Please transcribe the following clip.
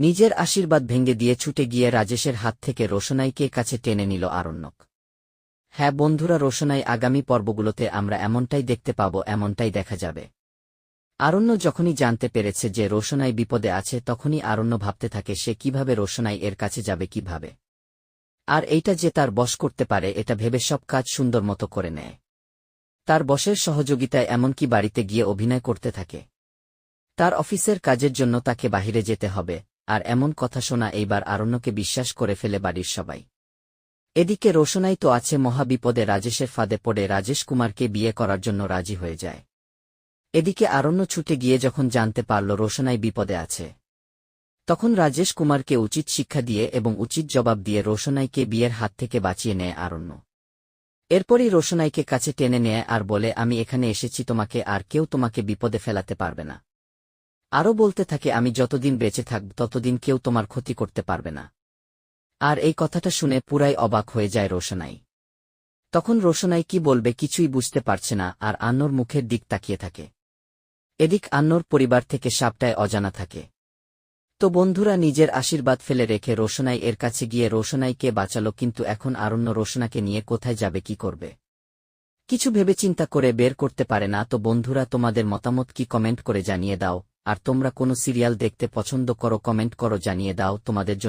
নিজের আশীর্বাদ ভেঙে দিয়ে ছুটে গিয়ে রাজেশের হাত থেকে রোশনাইকে কাছে টেনে নিল আরণ্যক। হ্যাঁ বন্ধুরা, রোশনাই আগামী পর্বগুলোতে আমরা এমনটাই দেখতে পাব, এমনটাই দেখা যাবে। আরণ্য যখনই জানতে পেরেছে যে রোশনাই বিপদে আছে, তখনই আরণ্য ভাবতে থাকে সে কীভাবে রোশনাই এর কাছে যাবে, কীভাবে। আর এইটা যে তার বশ করতে পারে, এটা ভেবে সব কাজ সুন্দর মতো করে নেয়। তার বসের সহযোগিতায় এমনকি বাড়িতে গিয়ে অভিনয় করতে থাকে। তার অফিসের কাজের জন্য তাকে বাহিরে যেতে হবে। আর এমন কথা শোনা এইবার আরণ্যকে বিশ্বাস করে ফেলে বাড়ির সবাই। এদিকে রোশনাই তো আছে মহাবিপদে রাজেশের ফাঁদে পড়ে রাজেশ কুমারকে বিয়ে করার জন্য রাজি হয়ে যায়। এদিকে আরণ্য ছুটে গিয়ে যখন জানতে পারল রোশনাই বিপদে আছে, তখন রাজেশ কুমারকে উচিত শিক্ষা দিয়ে এবং উচিত জবাব দিয়ে রোশনাইকে বিয়ের হাত থেকে বাঁচিয়ে নেয় আরণ্য। এরপরই রোশনাইকে কাছে টেনে নেয় আর বলে, আমি এখানে এসেছি, তোমাকে আর কেউ তোমাকে বিপদে ফেলাতে পারবে না। আরও বলতে থাকে, আমি যতদিন বেঁচে থাকব, ততদিন কেউ তোমার ক্ষতি করতে পারবে না। আর এই কথাটা শুনে পুরাই অবাক হয়ে যায় রোশনাই। তখন রোশনাই কি বলবে কিছুই বুঝতে পারছে না, আর আন্নর মুখের দিক তাকিয়ে থাকে। এদিক আন্নর পরিবার থেকে সাপটায় অজানা থাকে। তো বন্ধুরা, নিজের আশীর্বাদ ফেলে রেখে রোশনাই এর কাছে গিয়ে রোশনাইকে বাঁচাল, কিন্তু এখন আরণ্য রোশনাকে নিয়ে কোথায় যাবে, কি করবে? কিছু ভেবে চিন্তা করে বের করতে পারে না। তো বন্ধুরা, তোমাদের মতামত কি কমেন্ট করে জানিয়ে দাও। আর তোমরা কোনো সিরিয়াল দেখতে পছন্দ করো কমেন্ট করো জানিয়ে দাও তোমাদের জন্য